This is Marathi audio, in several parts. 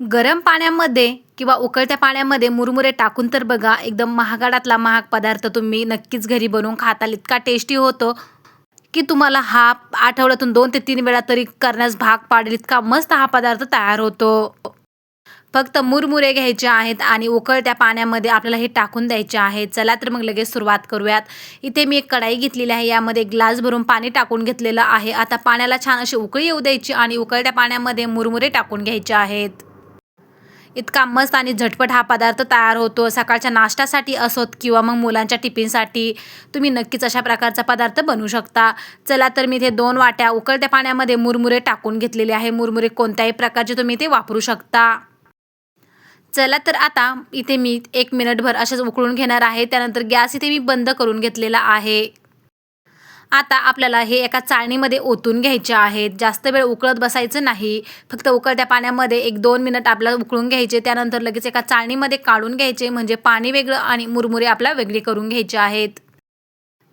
गरम पाण्यामध्ये किंवा उकळत्या पाण्यामध्ये मुरमुरे टाकून तर बघा एकदम महागाडातला महाग पदार्थ तुम्ही नक्कीच घरी बनवून खाताल. इतका टेस्टी होतो की तुम्हाला हा आठवड्यातून दोन ते तीन वेळा तरी करण्यास भाग पाडेल. इतका मस्त हा पदार्थ तयार होतो. फक्त मुरमुरे घ्यायचे आहेत आणि उकळत्या पाण्यामध्ये आपल्याला हे टाकून द्यायचे आहेत चला तर मग लगेच सुरुवात करूयात. इथे मी एक कढाई घेतलेली आहे. यामध्ये ग्लास भरून पाणी टाकून घेतलेलं आहे. आता पाण्याला छान अशी उकळी येऊ द्यायची आणि उकळत्या पाण्यामध्ये मुरमुरे टाकून घ्यायचे आहेत. इतका मस्त आणि झटपट हा पदार्थ तयार होतो. सकाळच्या नाश्त्यासाठी असोत किंवा मग मुलांच्या टिफिनसाठी तुम्ही नक्कीच अशा प्रकारचा पदार्थ बनवू शकता. चला तर मी इथे दोन वाट्या उकळत्या पाण्यामध्ये मुरमुरे टाकून घेतलेले आहे. मुरमुरे कोणत्याही प्रकारचे तुम्ही ते वापरू शकता. चला तर आता इथे मी एक मिनिटभर असेच उकळून घेणार आहे. त्यानंतर गॅस इथे मी बंद करून घेतलेला आहे. आता आपल्याला हे एका चाळणीमध्ये ओतून घ्यायचे आहेत. जास्त वेळ उकळत बसायचं नाही. फक्त उकळत्या पाण्यामध्ये एक दोन मिनिट आपल्याला उकळून घ्यायचे. त्यानंतर लगेच एका चाळणीमध्ये काढून घ्यायचे. म्हणजे पाणी वेगळं आणि मुरमुरे आपल्याला वेगळी करून घ्यायचे आहेत.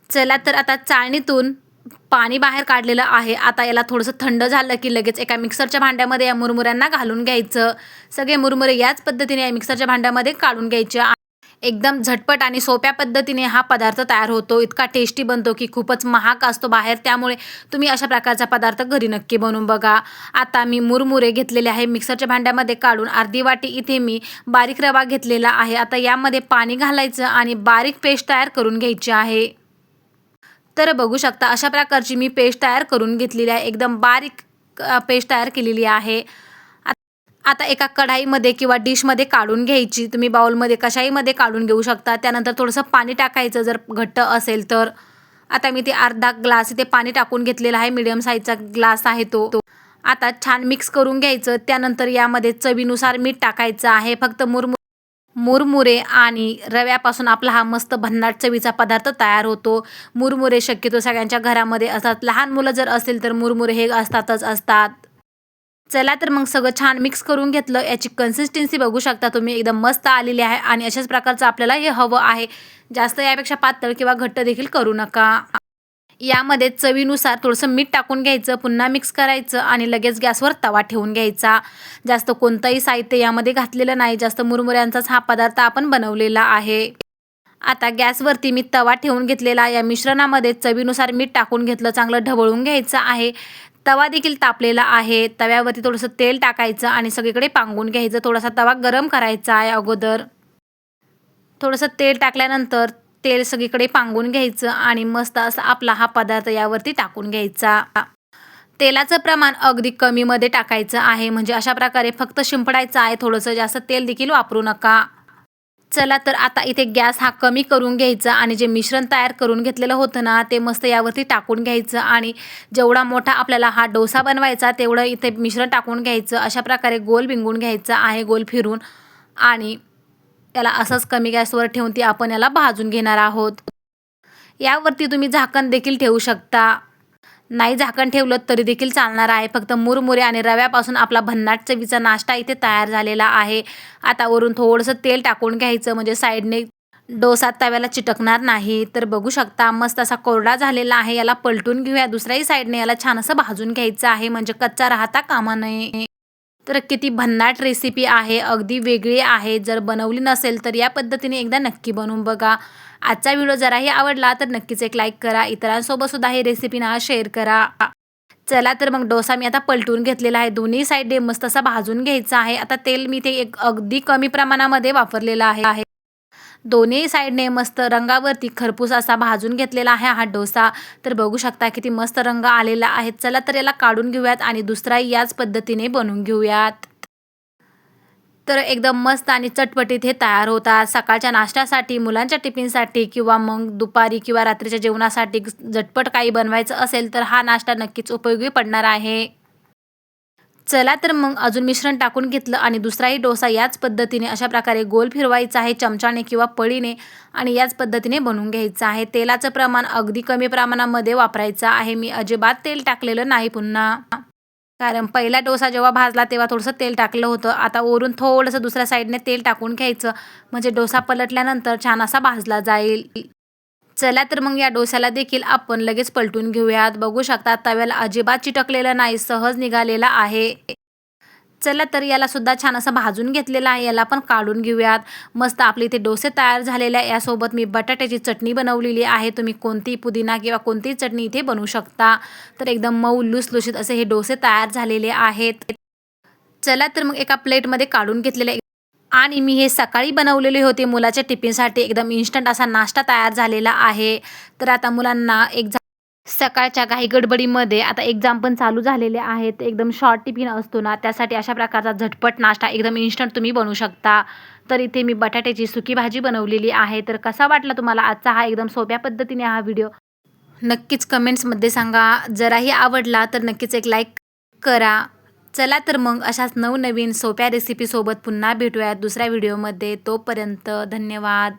चला तर आता चाळणीतून पाणी बाहेर काढलेलं आहे. आता याला थोडंसं थंड झालं की लगेच एका मिक्सरच्या भांड्यामध्ये या मुरमुऱ्यांना घालून घ्यायचं. सगळे मुरमुरे याच पद्धतीने या मिक्सरच्या भांड्यामध्ये काढून घ्यायचे. एकदम झटपट आणि सोप्या पद्धतीने हा पदार्थ तयार होतो. इतका टेस्टी बनतो की खूपच महाग असतो बाहेर. त्यामुळे तुम्ही अशा प्रकारचा पदार्थ घरी नक्की बनवून बघा. आता मी मुरमुरे घेतलेले आहे. मिक्सरच्या भांड्यामध्ये काढून अर्धी वाटी इथे मी बारीक रवा घेतलेला आहे. आता यामध्ये पाणी घालायचं आणि बारीक पेस्ट तयार करून घ्यायची आहे. तर बघू शकता अशा प्रकारची मी पेस्ट तयार करून घेतलेली आहे. एकदम बारीक पेस्ट तयार केलेली आहे. आता एका कढाईमध्ये किंवा डिशमध्ये काढून घ्यायची. तुम्ही बाउलमध्ये कशाईमध्ये काढून घेऊ शकता. त्यानंतर थोडंसं पाणी टाकायचं जर घट्ट असेल तर. आता मी ते अर्धा ग्लास इथे पाणी टाकून घेतलेला आहे. मिडियम साईजचा ग्लास आहे तो. आता छान मिक्स करून घ्यायचं. त्यानंतर यामध्ये चवीनुसार मीठ टाकायचं आहे. फक्त मुरमु मुरमुरे आणि रव्यापासून आपला हा मस्त भन्नाट चवीचा पदार्थ तयार होतो. मुरमुरे शक्यतो सगळ्यांच्या घरामध्ये असतात. लहान मुलं जर असेल तर मुरमुरे हे असतातच असतात. चला तर मग सगळं छान मिक्स करून घेतलं. याची कन्सिस्टन्सी बघू शकता तुम्ही. एकदम मस्त आलेली आहे आणि अशाच प्रकारचं आपल्याला हे हवं आहे. जास्त यापेक्षा पातळ किंवा घट्ट देखील करू नका. यामध्ये चवीनुसार थोडंसं मीठ टाकून घ्यायचं पुन्हा मिक्स करायचं आणि लगेच गॅसवर तवा ठेवून घ्यायचा. जास्त कोणतंही साहित्य यामध्ये घातलेलं नाही. जास्त मुरमुऱ्यांचाच हा पदार्थ आपण बनवलेला आहे. आता गॅसवरती मी तवा ठेवून घेतलेला. या मिश्रणामध्ये चवीनुसार मीठ टाकून घेतलं. चांगलं ढवळून घ्यायचं आहे. तवा देखील तापलेला आहे. तव्यावरती थोडंसं तेल टाकायचं आणि सगळीकडे पांगून घ्यायचं. थोडासा तवा गरम करायचा आहे अगोदर. थोडंसं तेल टाकल्यानंतर तेल सगळीकडे पांगून घ्यायचं आणि मस्त असा आपला हा पदार्थ यावरती टाकून घ्यायचा. तेलाचं प्रमाण अगदी कमीमध्ये टाकायचं आहे. म्हणजे अशा प्रकारे फक्त शिंपडायचं आहे. थोडंसं जास्त तेल देखील वापरू नका. चला तर आता इथे गॅस हा कमी करून घ्यायचा आणि जे मिश्रण तयार करून घेतलेलं होतं ना ते मस्त यावरती टाकून घ्यायचं आणि जेवढा मोठा आपल्याला हा डोसा बनवायचा तेवढं इथे मिश्रण टाकून घ्यायचं. अशा प्रकारे गोल बिंगून घ्यायचं आहे गोल फिरून. आणि याला असंच कमी गॅसवर ठेवून ती आपण याला भाजून घेणार आहोत. यावरती तुम्ही झाकण देखील ठेवू शकता. नाही झाकण ठेवलं तरी देखील चालणार आहे. फक्त मुरमुरे आणि रव्यापासून आपला भन्नाट चवीचा नाश्ता इथे तयार झालेला आहे. आता वरून थोडंसं तेल टाकून घ्यायचं म्हणजे साईडने डोसा तव्याला चिटकणार नाही. तर बघू शकता मस्त असा कोरडा झालेला आहे. याला पलटून घेऊया. दुसऱ्याही साईडने याला छान असं भाजून घ्यायचं आहे. म्हणजे कच्चा राहता कामा नये. तर किती भन्नाट रेसिपी आहे. अगदी वेगळी आहे. जर बनवली नसेल तर या पद्धतीने एकदा नक्की बनवून बघा. आजचा व्हिडिओ जराही आवडला तर नक्कीच एक लाईक करा. इतरांसोबत सुद्धा ही रेसिपी ना शेअर करा. चला तर मग डोसा मी आता पलटून घेतलेला आहे. दोन्ही साईडने मस्त असा भाजून घ्यायचा आहे. आता तेल मी ते एक अगदी कमी प्रमाणामध्ये वापरलेलं आहे. दोन्ही साईडने मस्त रंगावरती खरपूस असा भाजून घेतलेला आहे हा डोसा. तर बघू शकता किती मस्त रंग आलेला आहे. चला तर याला काढून घेऊयात आणि दुसरा याच पद्धतीने बनवून घेऊयात. तर एकदम मस्त आणि चटपटीत हे तयार होतात. सकाळच्या नाश्त्यासाठी मुलांच्या टिफिनसाठी किंवा मग दुपारी किंवा रात्रीच्या जेवणासाठी झटपट काही बनवायचं असेल तर हा नाश्ता नक्कीच उपयोगी पडणार आहे. चला तर मग अजून मिश्रण टाकून घेतलं आणि दुसराही डोसा याच पद्धतीने अशा प्रकारे गोल फिरवायचा आहे चमचाने किंवा पळीने आणि याच पद्धतीने बनवून घ्यायचं आहे. तेलाचं प्रमाण अगदी कमी प्रमाणामध्ये वापरायचं आहे. मी अजिबात तेल टाकलेलं नाही पुन्हा. कारण पहिला डोसा जेव्हा भाजला तेव्हा थोडंसं तेल टाकलं होतं. आता ओरून थोडंसं दुसऱ्या साईडने तेल टाकून घ्यायचं. म्हणजे डोसा पलटल्यानंतर छान असा भाजला जाईल. चला तर मग या डोस्याला देखील आपण लगेच पलटून घेऊयात. बघू शकता तव्याला अजिबात चिटकलेलं नाही सहज निघालेला आहे. चला तर याला सुद्धा छान असं भाजून घेतलेलं आहे. याला पण काढून घेऊयात. मस्त आपले इथे डोसे तयार झालेले आहे. यासोबत मी बटाट्याची चटणी बनवलेली आहे. तुम्ही कोणती पुदिना किंवा कोणतीही चटणी इथे बनवू शकता. तर एकदम मऊ लुसलुशीत असे हे डोसे तयार झालेले आहेत. चला तर मग एका प्लेटमध्ये काढून घेतलेले आहे. आणि मी हे सकाळी बनवलेले होते. मुलाच्या टिफिनसाठी एकदम इन्स्टंट असा नाश्ता तयार झालेला आहे. तर आता मुलांना एक सकाळच्या काही गडबडीमध्ये आता एक्झाम पण चालू झालेले आहेत. एकदम शॉर्ट टिफिन असतो ना त्यासाठी अशा प्रकारचा झटपट नाश्ता एकदम इन्स्टंट तुम्ही बनवू शकता. तर इथे मी बटाट्याची सुकी भाजी बनवलेली आहे. तर कसा वाटला तुम्हाला आजचा हा एकदम सोप्या पद्धतीने हा व्हिडिओ नक्कीच कमेंट्समध्ये सांगा. जराही आवडला तर नक्कीच एक लाईक करा. चला तर मग अशाच नवनवीन सोप्या रेसिपीसोबत पुन्हा भेटूयात दुसऱ्या व्हिडिओमध्ये तोपर्यंत धन्यवाद.